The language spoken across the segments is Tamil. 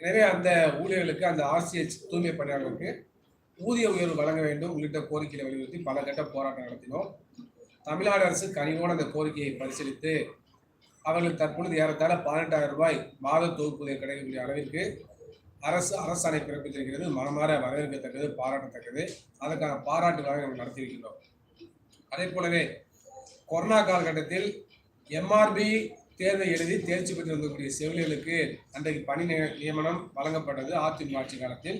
எனவே அந்த ஊழியர்களுக்கு அந்த ஆர்சிஎச் தூய்மை பணியாளர்களுக்கு ஊதிய உயர்வு வழங்க வேண்டும். உள்ளிட்ட கோரிக்கையை வலியுறுத்தி பல கட்ட போராட்டம் நடத்தினோம். தமிழ்நாடு அரசு கனிவோடு அந்த கோரிக்கையை பரிசீலித்து அவர்களுக்கு தற்பொழுது ஏறத்தாழ பதினெட்டாயிரம் ரூபாய் மாத தொகுப்புதவி கிடைக்கக்கூடிய அளவிற்கு அரசு அரசாணை பிறப்பித்திருக்கிறது மனமாற வரவேற்கத்தக்கது பாராட்டத்தக்கது. அதற்கான பாராட்டுகளாக நாங்கள் நம்ம நடத்தியிருக்கின்றோம் அதே போலவே கொரோனா காலகட்டத்தில் எம்ஆர்பி தேர்வை எழுதி தேர்ச்சி பெற்று வந்தக்கூடிய செவிலியர்களுக்கு அன்றைக்கு பணி நியமனம் வழங்கப்பட்டது அதிமுக ஆட்சி காலத்தில்.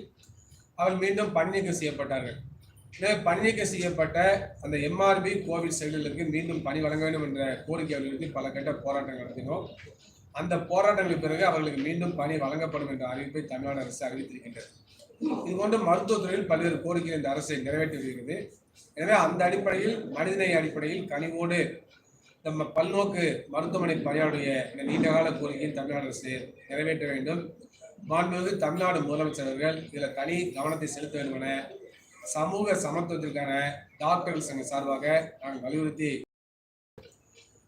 அவர் மீண்டும் பணி நீக்கம் செய்யப்பட்டார்கள். எனவே பணி நீக்கம் செய்யப்பட்ட அந்த எம்ஆர்பி கோவிட் செவிலியர்களுக்கு மீண்டும் பணி வழங்க வேண்டும் என்ற கோரிக்கை அவர்களுக்கு பல கட்ட போராட்டங்கள் நடத்தினோம். அந்த போராட்டங்களுக்கு பிறகு அவர்களுக்கு மீண்டும் பணி வழங்கப்படும் என்ற அறிவிப்பை தமிழ்நாடு அரசு அறிவித்திருக்கின்றது. இது போன்று மருத்துவத்துறையில் பல்வேறு கோரிக்கை இந்த அரசை நிறைவேற்றி வருகிறது எனவே அந்த அடிப்படையில் மனிதநேய அடிப்படையில் கனிவோடு நம்ம பல்நோக்கு மருத்துவமனை பணியாளருடைய இந்த நீண்டகால கோரிக்கையை தமிழ்நாடு அரசு நிறைவேற்ற வேண்டும். மாண்புமிகு தமிழ்நாடு முதலமைச்சர் அவர்கள் இதில் தனி கவனத்தை செலுத்த வேண்டும் என சமூக சமத்துவத்திற்கான டாக்டர்கள் சங்க சார்பாக நாங்கள் வலியுறுத்தி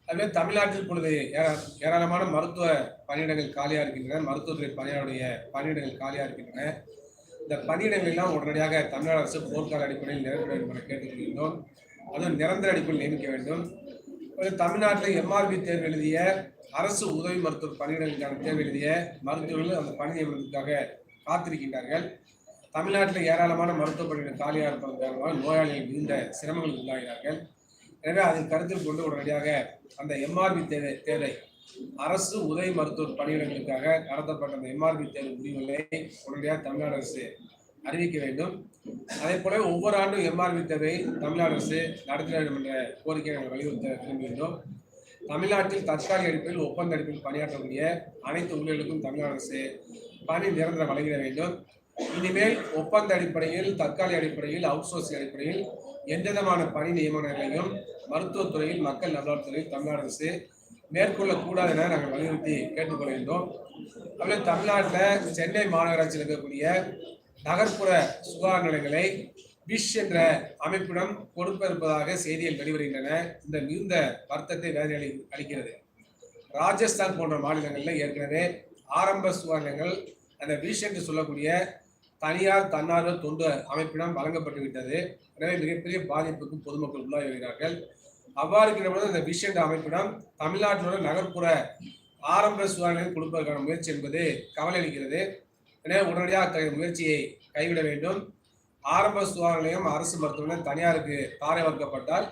அதுவே தமிழ்நாட்டில் இப்பொழுது ஏரா- ஏராளமான மருத்துவ பணியிடங்கள் காலியாக இருக்கின்றன. மருத்துவத்துறை பணியாளருடைய பணியிடங்கள் காலியாக இருக்கின்றன. இந்த பணியிடங்கள் எல்லாம் உடனடியாக தமிழ்நாடு அரசு போர்க்கால அடிப்படையில் நிறைவேற்ற வேண்டும் என கேட்டுக்கொள்கின்றோம். அதுவும் நிரந்தர அடிப்படையில் நியமிக்க வேண்டும். தமிழ்நாட்டில் எம்ஆர்பி தேர்வு எழுதிய அரசு உதவி மருத்துவர் பணியிடங்களுக்கான தேர்வு எழுதிய மருத்துவர்கள் அந்த பணி நியமனத்துக்காக காத்திருக்கின்றார்கள். தமிழ்நாட்டில் ஏராளமான மருத்துவ பணியிடம் காலியாக இருப்பதன் காரணமாக நோயாளிகள் மிகுந்த சிரமங்கள் உண்டாகிறார்கள். எனவே அதை கருத்தில் கொண்டு உடனடியாக அந்த எம்ஆர்பி தேவை தேவை அரசு உதவி மருத்துவ பணியிடங்களுக்காக நடத்தப்பட்ட அந்த எம்ஆர்பி தேர்வு முடிவுகளை உடனடியாக தமிழ்நாடு அரசு அறிவிக்க வேண்டும். அதே போல ஒவ்வொரு ஆண்டும் எம்ஆர்பி தேவை. தமிழ்நாடு அரசு நடத்த வேண்டும் என்ற கோரிக்கையை நாங்கள் வலியுறுத்த விரும்புகின்றோம். தமிழ்நாட்டில் தற்காலிக அடிப்படையில் ஒப்பந்த அடிப்பில் பணியாற்றக்கூடிய அனைத்து ஊழியர்களுக்கும் தமிழ்நாடு அரசு பணி நிரந்தரம் வழங்கிட வேண்டும். இனிமேல் ஒப்பந்த அடிப்படையில் தற்காலிக அடிப்படையில் அவுட் சோர்சிங் அடிப்படையில் எந்தவிதமான பணி நியமனங்களையும் மருத்துவத்துறையில் மக்கள் நல்வாழ்வுத்துறையில் தமிழ்நாடு அரசு மேற்கொள்ளக்கூடாது என நாங்கள் வலியுறுத்தி கேட்டுக்கொள்கின்றோம். அதுவே தமிழ்நாட்டில் சென்னை மாநகராட்சியில் இருக்கக்கூடிய நகர்ப்புற சுகாதார நிலையங்களை விஷ் என்ற அமைப்பிடம் கொடுப்ப இருப்பதாக செய்திகள் வெளிவருகின்றன. இந்த மிகுந்த வருத்தத்தை வேதனை அளி- அளிக்கிறது. ராஜஸ்தான் போன்ற மாநிலங்களில் ஏற்கனவே ஆரம்ப சுகாதாரங்கள் அந்த விஷ் என்று சொல்லக்கூடிய தனியார் தன்னார்வ தொண்டு அமைப்பிடம் வழங்கப்பட்டு விட்டது. எனவே மிகப்பெரிய பாதிப்புக்கு பொதுமக்கள் உள்ளாகி வருகிறார்கள். அவ்வாறு இருக்கிற அந்த விஷ் என்ற அமைப்பிடம் தமிழ்நாட்டிலுள்ள நகர்ப்புற ஆரம்ப சுகாதார கொடுப்பதற்கான முயற்சி என்பது கவலை அளிக்கிறது. எனவே உடனடியாக அத்தகைய முயற்சியை கைவிட வேண்டும். ஆரம்ப சுகாதார நிலையம் அரசு மருத்துவமனை தனியாருக்கு தாரை வர்க்கப்பட்டால்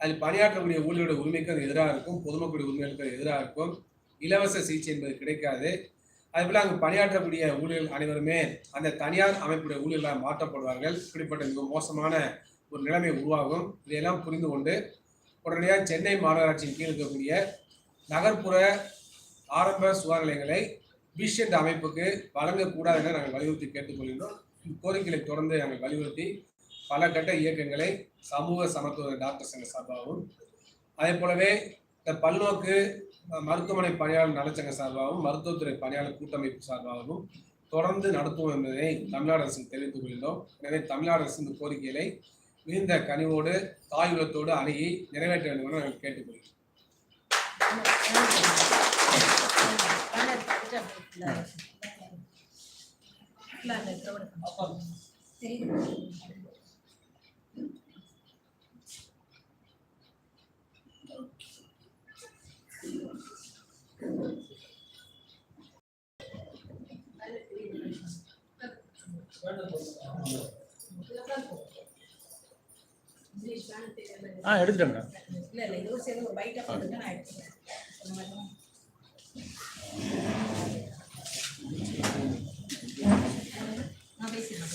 அதில் பணியாற்றக்கூடிய ஊழியருடைய உரிமைக்கு அது எதிராக இருக்கும் பொதுமக்களுடைய உரிமைகளுக்கு அது எதிராக இருக்கும். இலவச சிகிச்சை என்பது கிடைக்காது. அதுபோல் அங்கு பணியாற்றக்கூடிய ஊழியர்கள் அனைவருமே அந்த தனியார் அமைப்புடைய ஊழியர்களாக மாற்றப்படுவார்கள். இப்படிப்பட்ட மிக மோசமான ஒரு நிலைமை உருவாகும். இதையெல்லாம் புரிந்து கொண்டு உடனடியாக சென்னை மாநகராட்சியின் கீழ் இருக்கக்கூடிய நகர்ப்புற ஆரம்ப சுகாதார நிலையங்களை விஷ் என்ற அமைப்புக்கு வழங்கக்கூடாது என நாங்கள் வலியுறுத்தி கேட்டுக்கொள்கின்றோம். இக்கோரிக்கைகளை தொடர்ந்து நாங்கள் வலியுறுத்தி பல கட்ட இயக்கங்களை சமூக சமத்துவ டாக்டர் சங்க சார்பாகவும் அதே போலவே இந்த பல்நோக்கு மருத்துவமனை பணியாளர் நலச்சங்க சார்பாகவும் மருத்துவத்துறை பணியாளர் கூட்டமைப்பு சார்பாகவும் தொடர்ந்து நடத்துவோம் என்பதை தமிழ்நாடு அரசுக்கு தெரிவித்துக் கொள்கிறோம் எனவே தமிழ்நாடு அரசு இந்த கோரிக்கைகளை மிகுந்த கனிவோடு தாயுள்ளத்தோடு அணுகி நிறைவேற்ற வேண்டும் என நாங்கள் கேட்டுக்கொள்கிறோம். ஆ எடுத்துட்டேங்க இல்ல இல்லை இது ஒரு சேர்ந்து ஒரு பைட்டா போட்டுட்டு நான் எடுத்துக்கிறேன் அந்த மாதிரி தான். நான் பேசிடுறேன்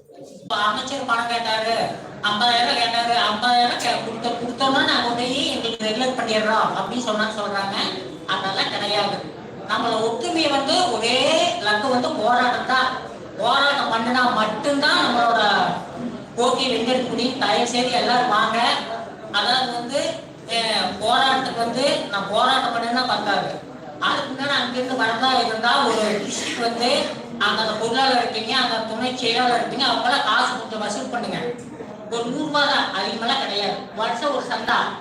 இப்ப அமைச்சர் பணம் கேட்டாரு. ஐம்பதாயிரம் கேட்டாரு. ஐம்பதாயிரம் கொடுத்த கொடுத்தோம்னா நாங்க போய் எங்களுக்கு ரெகுலர் பண்ணிடுறோம் அப்படின்னு சொன்னா சொல்றாங்க. அதெல்லாம் கிடையாது. நம்மள ஒத்துமை வந்து ஒரே லக்கு வந்து போராட்டம் தான். போராட்டம் பண்ணினா மட்டும்தான் நம்மளோட போக்கி வென்றெடுக்க முடியும். தயவு செய்து எல்லாரும் வாங்க. அதாவது வந்து போராட்டத்துக்கு வந்து நான் போராட்டம் பண்ணினா பத்தாது. அதுக்கு முன்னாடி அங்கிருந்து வரதா இருந்தா ஒரு டிஸ்ட்ரிக்ட் வந்து அங்கே அந்த பொருளாளர் இருக்கீங்க அந்த துணை செயலாளர் இருக்கீங்க அவங்களாம் காசு கொஞ்சம் வசூல் பண்ணுங்க. ஒரு நூறுரூவா தான் அதிகமெல்லாம் கிடையாது. வருஷம் ஒரு சந்தா.